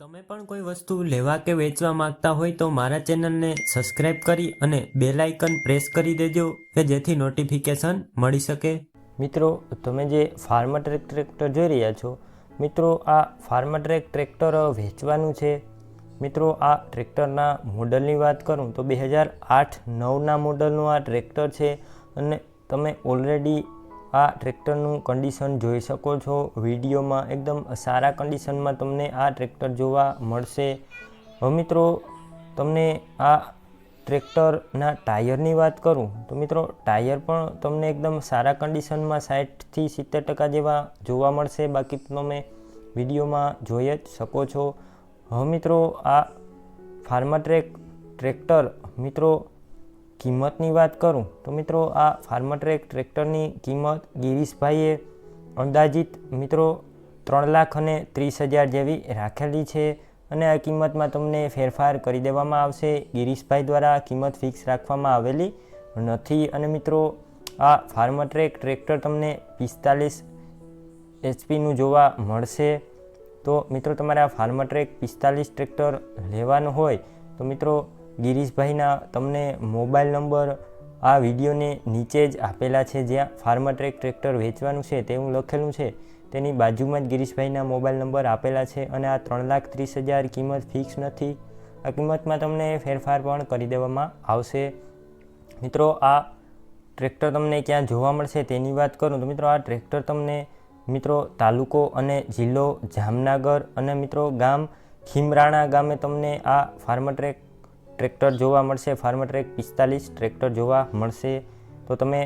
તમે પણ કોઈ વસ્તુ લેવા કે વેચવા માંગતા હોય તો મારા ચેનલને સબસ્ક્રાઇબ કરી અને બેલ આઇકન પ્રેસ કરી દેજો કે જેથી નોટિફિકેશન મળી શકે. મિત્રો, તમે જે ફાર્મા ટ્રેક ટ્રેક્ટર જોઈ રહ્યા છો, મિત્રો, આ ફાર્મા ટ્રેક ટ્રેક્ટર વેચવાનું છે. મિત્રો, આ ટ્રેક્ટરના મોડલની વાત કરું તો બે હજાર આઠ નવના મોડલનું આ ટ્રેક્ટર છે અને તમે ઓલરેડી આ ટ્રેક્ટરનું કન્ડિશન જોઈ શકો છો. વિડીયોમાં એકદમ સારા કન્ડિશનમાં તમને આ ટ્રેક્ટર જોવા મળશે. હવે મિત્રો, તમને આ ટ્રેક્ટરના ટાયરની વાત કરું, તો મિત્રો, ટાયર પણ તમને એકદમ સારા કન્ડિશનમાં સાઠથી સિત્તેર ટકા જેવા જોવા મળશે. બાકી તમે વિડીયોમાં જોઈ જ શકો છો. હવે મિત્રો, આ ફાર્મા ટ્રેક, ટ્રેક્ટર મિત્રો કિંમતની વાત કરું, તો મિત્રો આ ફાર્મા ટ્રેક ટ્રેક્ટરની કિંમત ગિરીશભાઈએ અંદાજિત મિત્રો ત્રણ લાખ અને ત્રીસ હજાર જેવી રાખેલી છે અને આ કિંમતમાં તમને ફેરફાર કરી દેવામાં આવશે. ગિરીશભાઈ દ્વારા કિંમત ફિક્સ રાખવામાં આવેલી નથી અને મિત્રો આ ફાર્મા ટ્રેક ટ્રેક્ટર તમને પિસ્તાલીસ એચપીનું જોવા મળશે. તો મિત્રો તમારે આ ફાર્મા ટ્રેક પિસ્તાલીસ ટ્રેક્ટર લેવાનું હોય, તો મિત્રો ગિરીશભાઈના તમને મોબાઈલ નંબર આ વિડીયોને નીચે જ આપેલા છે, જ્યાં ફાર્મા ટ્રેક ટ્રેક્ટર વેચવાનું છે, તેવું લખેલું છે. તેની બાજુમાં જ ગિરીશભાઈના મોબાઈલ નંબર આપેલા છે અને આ ત્રણ લાખ ત્રીસ હજાર કિંમત ફિક્સ નથી. આ કિંમતમાં તમને ફેરફાર પણ કરી દેવામાં આવશે. મિત્રો, આ ટ્રેક્ટર તમને ક્યાં જોવા મળશે તેની વાત કરું તો મિત્રો, આ ટ્રેક્ટર તમને મિત્રો તાલુકો અને જિલ્લો જામનગર અને મિત્રો ગામ ખીમરાણા ગામે તમને આ ફાર્મર ટ્રેક ટ્રેક્ટર જોવા મળશે ફાર્મર ટ્રેક પિસ્તાલીસ ટ્રેક્ટર જોવા મળશે. તો તમે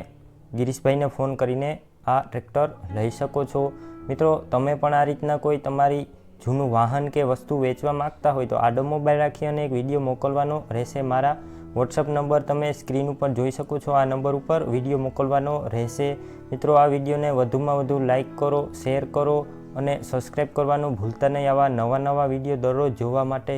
ગિરીશભાઈને ફોન કરીને આ ટ્રેક્ટર લઈ શકો છો. મિત્રો, તમે પણ આ રીતના કોઈ તમારી જૂનું વાહન કે વસ્તુ વેચવા માંગતા હોય તો આડો મોબાઈલ રાખી અને એક વીડિયો મોકલવાનો રહેશે મારા વોટ્સઅપ નંબર. તમે સ્ક્રીન ઉપર જોઈ શકો છો આ નંબર ઉપર વીડિયો મોકલવાનો રહેશે. મિત્રો, આ વિડીયોને વધુમાં વધુ લાઇક કરો, શેર કરો અને સબસ્ક્રાઈબ કરવાનું ભૂલતા નહીં. આવા નવા નવા વીડિયો દરરોજ જોવા માટે